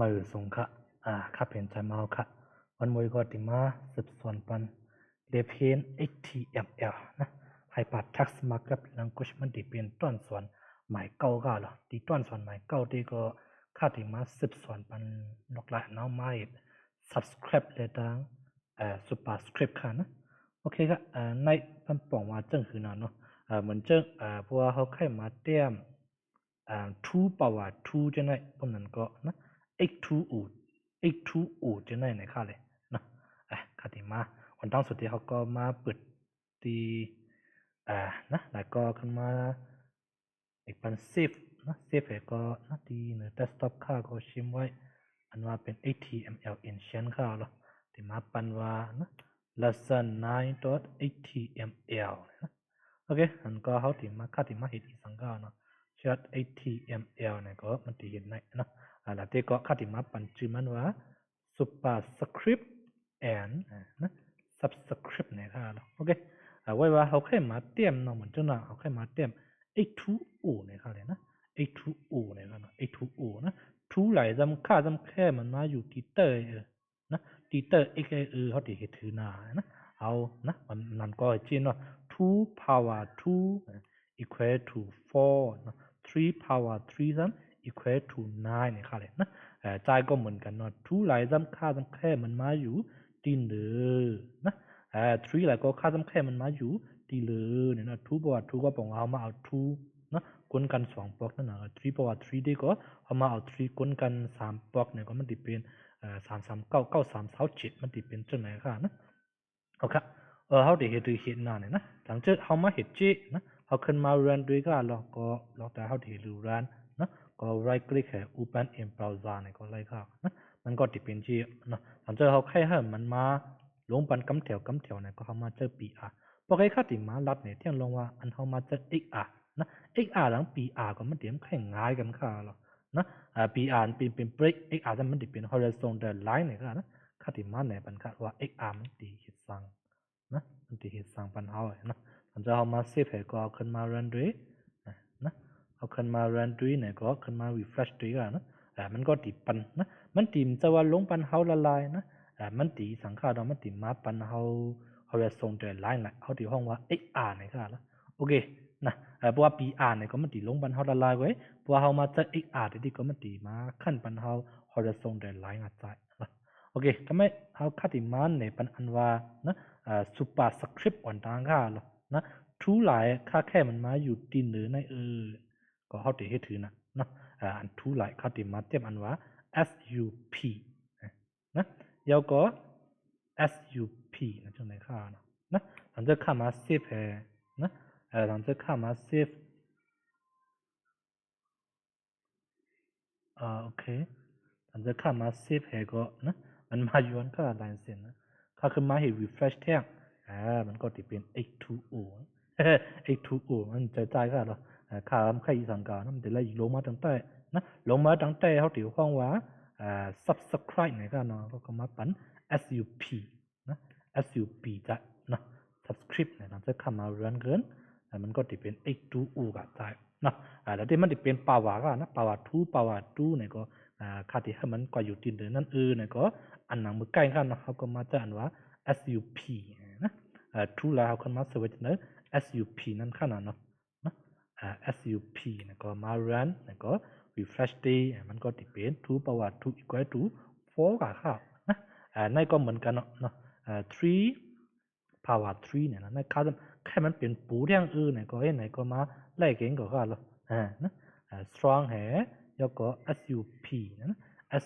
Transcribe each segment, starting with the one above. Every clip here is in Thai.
มือส่งค่ะอ่าข้าเป็นใจเมาค่ะ วันมวยก็ติมาสืบส่วนปันเลเพน HTML นะให้ปัดทักษมากับลังกุชมันติเป็นต้นส่วนหมายเก้าก็หรอที่ต้นส่วนหมายเก้าที่ก็ข้าติมาสืบส่วนปันนกละน้องไม้ subscribe เลยดังเอ่อ superscript ค่ะนะโอเคครับอ่าในพันป่องว่าจังคือนะเนาะอ่าเหมือนจังอ่าเพราะว่าเขาแค่มาเตรียมอ่า2 power 2จังได๋พวกนั้นก็นะ x2 u x2 u จังได๋ในค่าเลยนาะอะคาติมาวันตั้งสุดที่เขาก็มาเปิดตีอ่านะแล้วก็ขึ้นมาอีกปัน save นะ save ให้ก็นะที่ใน desktop ค่าก็ชิมไว้ อันว่าเป็น html ancient ค่าเนาะที่มาปันว่านะ lesson 9.html นะโอเคอันก็เขาถึงมาค่าถึงมาเห็นอีสังกัดเนาะ chat html เนี่ยก็มันติเห็นในเนาะ อ่าแล้วที่ก็ค่าถึงมาปันชื่อมันว่า superscript and อ่านะ subscript เนี่ยค่ะเนาะโอเคอ่าไว้ว่าเขาแค่มาเตรียมเนาะเหมือนจังนะเขาแค่มาเตรียม a2o เนี่ยค่ะเลยนะ a2o เนี่ยค่ะเนาะ a2o นะทูไหลจำค่าจำแค่มันมาอยู่ที่เตอร์เออนะที่เตอร์ x เออเขาติเห็นถือหน้านะเอานะมันนั่นก็จริงเนาะ2 power 2 equal to 4นะ3 power 3ซ้ำ equal to 9เนี่ยค่ะเลยนะเออใจก็เหมือนกันเนาะ2ไหลายจำค่าจำแค่มันมาอยู่ที่เหนือนะเอ่อ3ไหลายก็ค่าจำแค่มันมาอยู่ที่เลือเนี่ยนะ2 power 2ก็ปองเอามาเอา2นะกุนกันสองปอกนั่นนะ3 power 3ได้ก็เอามาเอา3กุนกันสามปอกเนี่ยก็มันติเป็นเอ่อ3 3 9 9 3 2 7มันติเป็นจังไหนค่ะนะโอเคเออเขาได้เห็นด้วยเห็นหน้าเนี่ยนะหลังจากเขามาเห็นเจนะเขาขึ้นมา run ด้วยก็เราก็เราแต่เขาได้เห็น run นะ ก็ right click แค่ open in browser นี่ก็ไล่เข้านะมันก็ติดเป็นเจนะหลังจากเขาแค่ให้มันมาลงปันกำแถวกำแถวเนี่ยก็เขามาเจอ PR พอใครข้าติมาลัดเนี่ยเที่ยงลงว่าอันเขามาเจอ XR นะ XR หลัง PR ก็มันเตรียมแข่งง่ายกันค่ะหรอนะอ่า PR เป็นเป็น break XR จะมันติดเป็น horizontal line เนี่ยก็นะข้าติมาเนี่ยปันค่ะว่า XR มันตีเห็ดสังนะมันจะเห็นสั่งปันเอาไว้นะมันจะเอามาเซฟให้ก็ขึ้นมา run ด้วย นะนะเอาขึ้นมา run ด้วยเนี่ยก็ขึ้นมา refresh ด้วยกันนะอ่ามันก็ติปันนะมันติมจะว่าลงปันเฮาละลายนะอ่ามันติสังขารเรามันติมาปันเฮาเฮาจะส่งแต่ line ละเขาติห้องว่า xr เนี่ยค่ะละโอเคนะเอ่อเพราะว่า pr เนี่ยก็มันติลงปันเฮาละลายไว้เพราะว่าเฮามาจะ xr ที่ก็มันติมาขั้นปันเฮาเฮาจะส่งแต่ line อะใจนะโอเคทำไมเฮาคัดติมันเนี่ยปันอันว่านะอ่า super script อ่อนต่างค่าหรอนะทูหลายค่าแค่มันมาอยู่ตีนหนือในเออ ก็เขาติให้ถือนะนะอันทูหลายเขาติมาเต็มอันว่า sup นะยาวก็ sup นะจังไหนค่านะนะหลังจากข้ามา save นะเอ่อหลังจากข้ามา save อ่าโอเคหลังจากข้ามา save แฮก็นะมันมาย้อนค่าลายเส้นนะถ้าขึ้นมาเห็น refresh แท่งอ่ามันก็จะเป็น x2o x2o มันจะจ่ายก็หรออ่าค่ามันค่าอีสังกานะมันจะไล่ลงมาตั้งแต่นะลงมาตั้งแต่เขาถือห้องว่าอ่า subscribe เนี่ยก็เนาะก็มาปัน sup นะ sup จะนะ subscript เนี่ยเราจะเข้ามา run เกินอ่มันก็จะเป็น x2o ก็จ่ายนะอ่าแล้วที่มันจะเป็น power ก็นะ power 2 power 2เนี่ยก็อ่าค่าที่ให้มันก็อยู่ที่เดิมนั่นเออเนี่ยก็อันหนังมือใกล้กันเนาะเขาก็มาจะอ่านว่า sup นะเอ่อทูแล้วเขาคนมาเสิร์เนอะ sup นั่นขนาดเนาะ sup นะก็มา run นะก็ refresh day มันก็ติเป็น2 power 2 equal to 4กับข้าวนะอ่าในก็เหมือนกันเนาะเนาะอ่า3 power 3เนี่ยนะในค่าแค่มันเป็นปูเรื่องอื่นเนี่ยก็เห็นไหนก็มาไล่เก่งก็ข้าวหรออ่านะอ่า strong แหแล้วก็ sup นะ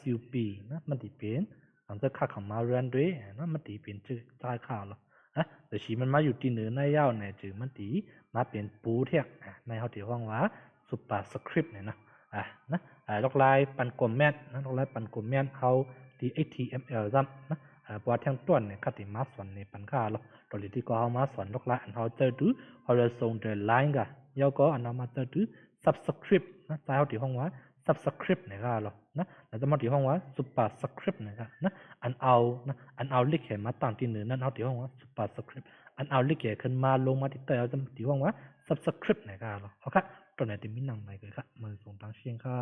sup นะมันติเป็นหลังจากค่าของมาเรียนด้วยนะมันตีเป็นชื่อจ่ายข่าค่าเนาว เนี่ยจือมันตีมาเป็นปูเทียกในเขาถือห้องว่าสุปาสคริปเนี่ยนะอะนะอ่าลอกลายปันกลมแม่นนะลอกลายปันกลมแม่นเขาที่ HTML ซ้ำนะอ่าเพราะว่าทั้งต้นเนี่ยคติมาสอนในปันค่าหรอกตอนที่ก็เขามาสอนลอกลายอันเขาเจอดูเขาจะส่งเดินไลน์กันยาวก็อันเรามาเจอดู subscript นะใจเขาถือห้องว่า subscript เนี่ยก็หรอนะแล้วจะมาที่ห้องว่า superscript นะครับนะอันเอานะอันเอาลิขเขียนมาตั้งที่เหนือนั่นเอาที่ห้องว่า superscript อันเอาลิขเขียนขึ้นมาลงมาที่เตอร์จะมาที่ห้องว่า subscript เนี่ยก็หรอโอเคตอนไหนตีมีหนังไหนก็ครับมือส่งทางเชียงค่ะ